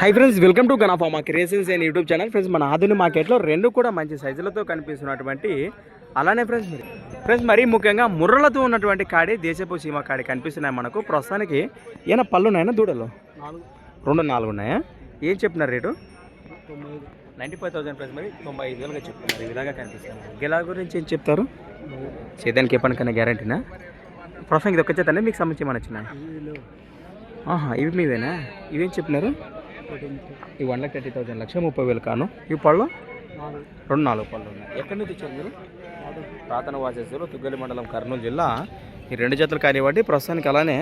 High friends welcome to గనాఫామా creations and YouTube channel friends మన ఆధునిక మార్కెట్లో రెండు కూడా మంచి సైజులతో కనిపిస్తున్నటువంటి అలానే ఫ్రెండ్స్ మరి. ఫ్రెండ్స్ మరీ ముఖ్యంగా ముర్రలతో ఉన్నటువంటి కాడి దేశపు సీమ కాడి కనిపిస్తున్నాయి మనకు. ప్రస్తుతానికి ఏమైనా పళ్ళు ఉన్నాయన్నా దూడలు? రెండు నాలుగు ఉన్నాయా? ఏం చెప్తున్నారు rate? Ninety five thousand price మరి తొంభై ఐదు వేలుగా చెప్తున్నారు. ఈ విధంగా కనిపిస్తుంది గెలా గురించి ఏం చెప్తారు? సేదానికి ఎప్పటికైనా గ్యారంటీనా ప్రస్తుతం ఇది ఒక చేతనే మీకు సంబంధించి ఏమైనా వచ్చినాయి ఆహా ఇవి మీవేనా ఇవేం చెప్పినారు? ఈ వన్ లాక్ థర్టీ థౌసండ్ లక్ష ముప్పై వేలు కాను. ఈ పళ్ళు? రెండు నాలుగు పళ్ళు ఉన్నాయి. ఎక్కడి నుంచి వచ్చారు మీరు? ప్రాతన వాసేశ్వరు తుగ్గలి మండలం కర్నూలు జిల్లా. ఈ రెండు జతలు కానివ్వండి ప్రస్తుతానికి అలానే.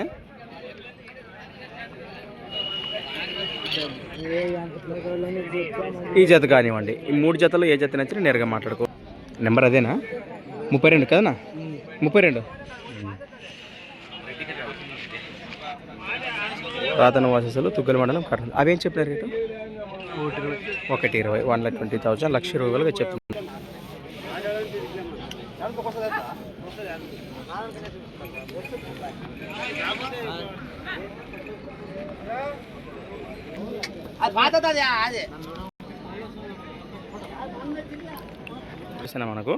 ఈ జత కానివ్వండి. ఈ మూడు జతలు ఏ జత నచ్చిన నేరుగా మాట్లాడుకో. నెంబర్ అదేనా? ముప్పై రెండు కదనా? ముప్పై రెండు. రాతన వాసస్సులు తుగ్గల మండలం కర్నూలు. అవేం చెప్పినారు రేటు? ఒకటి ఇరవై వన్ లాక్ ట్వంటీ థౌసండ్ లక్ష రూపాయలుగా చెప్తున్నారు. మనకు?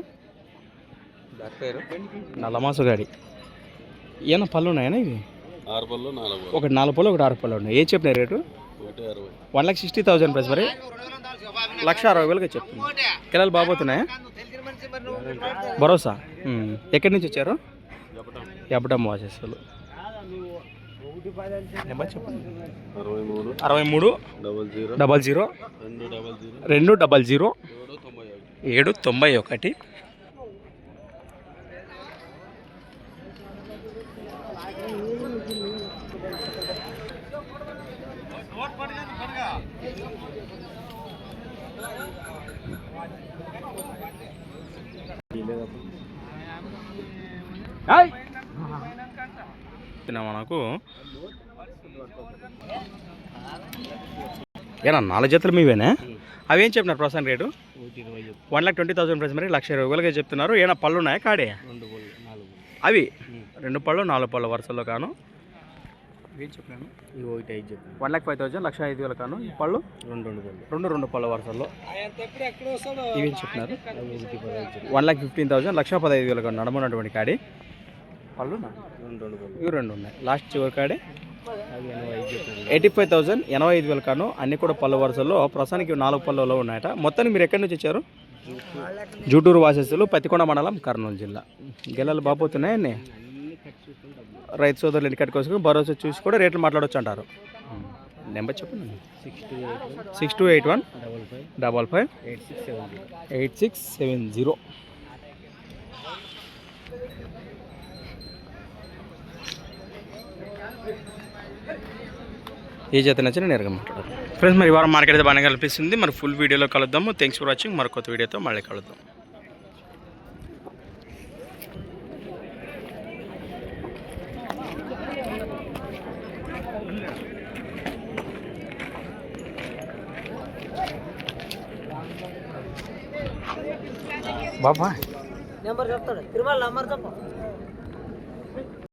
పేరు? నల్లమాసు గాడి. ఏమన్నా పళ్ళు ఉన్నాయన్నా ఇవి? ఆరు పళ్ళు నాలుగు ఒకటి నాలుగు పళ్ళు ఒకటి ఆరు పళ్ళు ఉన్నాయి. ఏం చెప్పిన రేటు? ఒకటి అరవై. One lakh sixty thousand price మరి. లక్ష అరవై వేలుగా చెప్తుంది. కిలాలు బాగుతున్నాయా భరోసా. ఎక్కడి నుంచి వచ్చారు? ఎప్పటం నెంబర్ చెప్పండి అరవై మూడు డబల్ జీరో రెండు డబల్ జీరో ఏడు తొంభై ఒకటి ఏడు తొంభై ఒకటి తిన్నా మనకు ఏనా నాలుగు జతలు మీవేనా? అవేం చెప్పినారు ప్రస్తుతం rate? One lakh twenty thousand price మరి లక్ష ఇరవై వేలుగా చెప్తున్నారు. ఏమైనా పళ్ళు ఉన్నాయా కాడే. అవి? రెండు పళ్ళు నాలుగు పళ్ళు వరుసల్లో కాను. ఇవి ఒకటి ఐదు చెప్పు వన్ లాక్ ఫైవ్ థౌసండ్ లక్ష ఐదు వేలు కాను. ఈ పళ్ళు? రెండు రెండు పళ్ళు. రెండు రెండు పళ్ళ వరుసల్లో. ఇవేం చెప్పినారు? వన్ లాక్ ఫిఫ్టీన్ థౌసండ్ లక్ష పదహైదు వేలు కాను నడమన్నటువంటి కాడి. పళ్ళు రెండు రెండు పళ్ళు. ఇవి రెండు ఉన్నాయి. లాస్ట్ చివరి కాడే. చెప్పాను ఎయిటీ ఫైవ్ థౌసండ్ ఎనభై ఐదు వేలు కాను. అన్ని కూడా పళ్ళు వరుసల్లో. ప్రస్తుతానికి నాలుగు పళ్ళలో ఉన్నాయట. మొత్తానికి మీరు ఎక్కడి నుంచి వచ్చారు? జూటూరు వాసస్సులు పత్తికొండ మండలం కర్నూలు జిల్లా. గెలలు డబ్బులు రైతు సోదరులు ఇంటికట్ కోసం భరోసా చూసి కూడా రేట్లు మాట్లాడవచ్చు అంటారు నెంబర్ చెప్పండి. Six two eight one double five eight six seven zero. ఏ చేత నచ్చిన నేరుగా మాట్లాడారు ఫ్రెండ్స్ మరి వారం మార్కెట్ అయితే బాగానే కనిపిస్తుంది. మరి ఫుల్ వీడియోలో కలుద్దాము. థ్యాంక్స్ ఫర్ వాచింగ్ మరి కొత్త వీడియోతో మళ్ళీ కలుద్దాం. బాబా. నెంబర్ చెప్తాడు. తిరుమల నెంబర్ చెప్పు